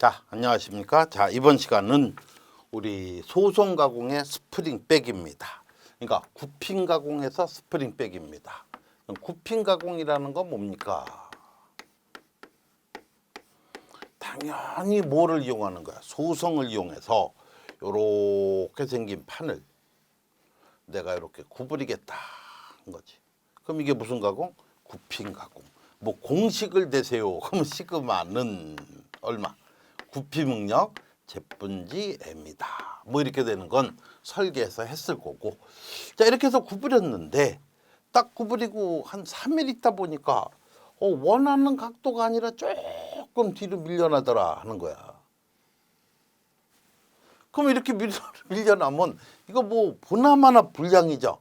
자, 안녕하십니까? 자, 이번 시간은 우리 소송 가공의 스프링 백입니다. 그러니까 구핀 가공에서 스프링 백입니다. 구핀 가공이라는 건 뭡니까? 당연히 뭐를 이용하는 거야? 소성을 이용해서 요렇게 생긴 판을 내가 이렇게 구부리겠다 한 거지. 그럼 이게 무슨 가공? 구핀 가공. 뭐 공식을 대세요. 그럼 시그마는 얼마? 구피 능력 제분지 M이다. 뭐 이렇게 되는 건 설계해서 했을 거고. 자 이렇게 해서 구부렸는데 딱 구부리고 한 3일 있다 보니까 어, 원하는 각도가 아니라 조금 뒤로 밀려나더라 하는 거야. 그럼 이렇게 밀려, 밀려나면 이거 뭐 보나마나 불량이죠.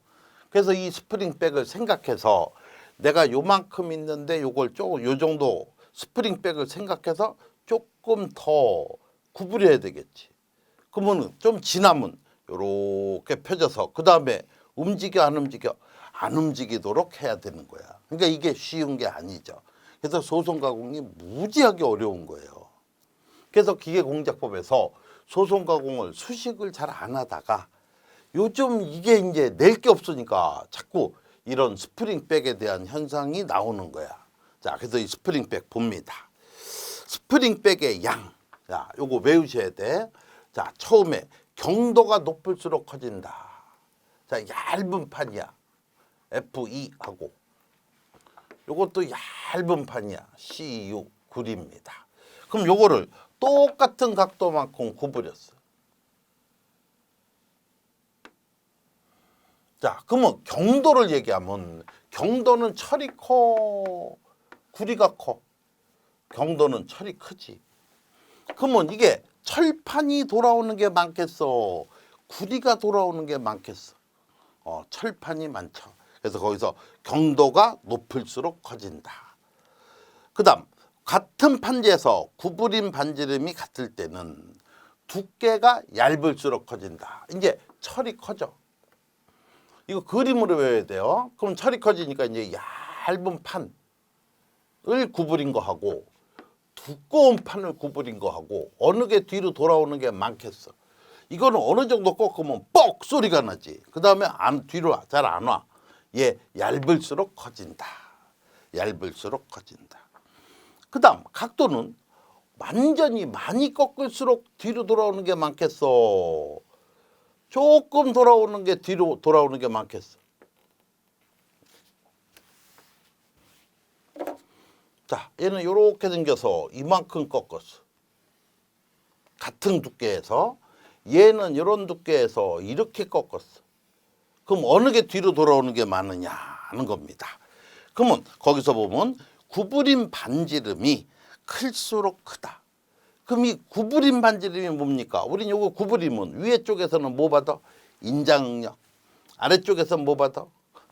그래서 이 스프링백을 생각해서 내가 요만큼 있는데 요걸 조금 요 정도 스프링백을 생각해서 조금 더 구부려야 되겠지. 그러면 좀 지나면 요렇게 펴져서 그 다음에 움직여 안 움직여 안 움직이도록 해야 되는 거야. 그러니까 이게 쉬운 게 아니죠. 그래서 소송 가공이 무지하게 어려운 거예요. 그래서 기계공작법에서 소송 가공을 수식을 잘 안 하다가 요즘 이게 이제 낼 게 없으니까 자꾸 이런 스프링백에 대한 현상이 나오는 거야. 자, 그래서 이 스프링백 봅니다. 스프링백의 양. 자, 요거 외우셔야 돼. 자, 처음에 경도가 높을수록 커진다. 자, 얇은 판이야. F2 하고. 요것도 얇은 판이야. CU 굴입니다. 그럼 요거를 똑같은 각도만큼 구부렸어. 자, 그러면 경도를 얘기하면 경도는 철이 커, 구리가 커. 경도는 철이 크지. 그러면 이게 철판이 돌아오는 게 많겠어? 구리가 돌아오는 게 많겠어? 어, 철판이 많죠. 그래서 거기서 경도가 높을수록 커진다. 그 다음 같은 판지에서 구부린 반지름이 같을 때는 두께가 얇을수록 커진다. 이제 철이 커져. 이거 그림으로 외워야 돼요. 그럼 철이 커지니까 이제 얇은 판을 구부린 거 하고 두꺼운 판을 구부린 거 하고 어느 게 뒤로 돌아오는 게 많겠어. 이거는 어느 정도 꺾으면 뻑 소리가 나지. 그 다음에 안 뒤로 잘 안 와. 얘 얇을수록 커진다. 얇을수록 커진다. 그 다음 각도는 완전히 많이 꺾을수록 뒤로 돌아오는 게 많겠어. 조금 돌아오는 게 뒤로 돌아오는 게 많겠어. 자, 얘는 이렇게 생겨서 이만큼 꺾었어. 같은 두께에서 얘는 이런 두께에서 이렇게 꺾었어. 그럼 어느 게 뒤로 돌아오는 게 많으냐 하는 겁니다. 그러면 거기서 보면 구부린 반지름이 클수록 크다. 그럼 이 구부린 반지름이 뭡니까? 우린 요거 구부리면 위에 쪽에서는 뭐 받아? 인장응력. 아래쪽에서는 뭐 받아?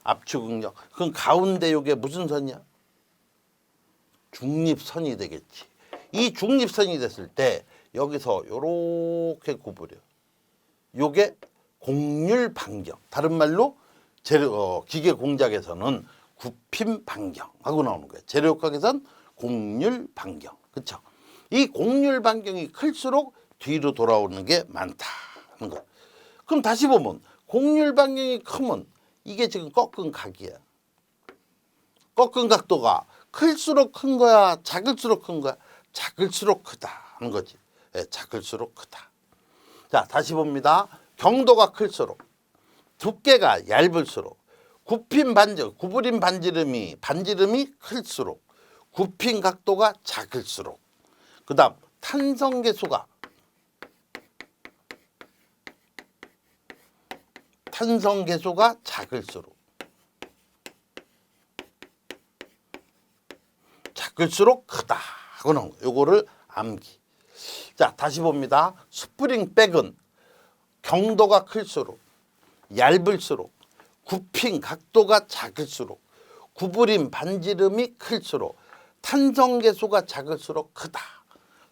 압축응력. 그럼 가운데 요게 무슨 선이야? 중립선이 되겠지. 이 중립선이 됐을 때 여기서 요렇게 구부려. 요게 공률 반경. 다른 말로 재료 어, 기계 공작에서는 굽힘 반경하고 나오는 거예요. 재료학에선 공률 반경. 그렇죠? 이 공률 반경이 클수록 뒤로 돌아오는 게 많다는 거. 그럼 다시 보면 공률 반경이 크면 이게 지금 꺾은 각이야. 꺾은 각도가 클수록 큰 거야, 작을수록 큰 거야, 작을수록 크다는 거지. 예, 작을수록 크다. 자, 다시 봅니다. 경도가 클수록 두께가 얇을수록 굽힌 반지, 구부린 반지름이 반지름이 클수록 굽힌 각도가 작을수록 그 다음 탄성 계수가 탄성 계수가 작을수록 작을수록 크다 하고 나온 거. 요거를 암기. 자, 다시 봅니다. 스프링 백은 경도가 클수록 얇을수록 굽힌 각도가 작을수록 구부린 반지름이 클수록 탄성 계수가 작을수록 크다.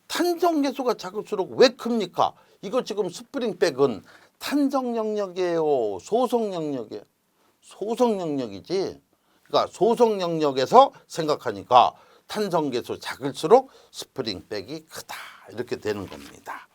탄성 계수가 작을수록 왜 큽니까? 이거 지금 스프링 백은 탄성 영역이에요. 소속 영역이에요. 소속 영역이지. 그러니까 소속 영역에서 생각하니까 탄성 계수 작을수록 스프링 백이 크다. 이렇게 되는 겁니다.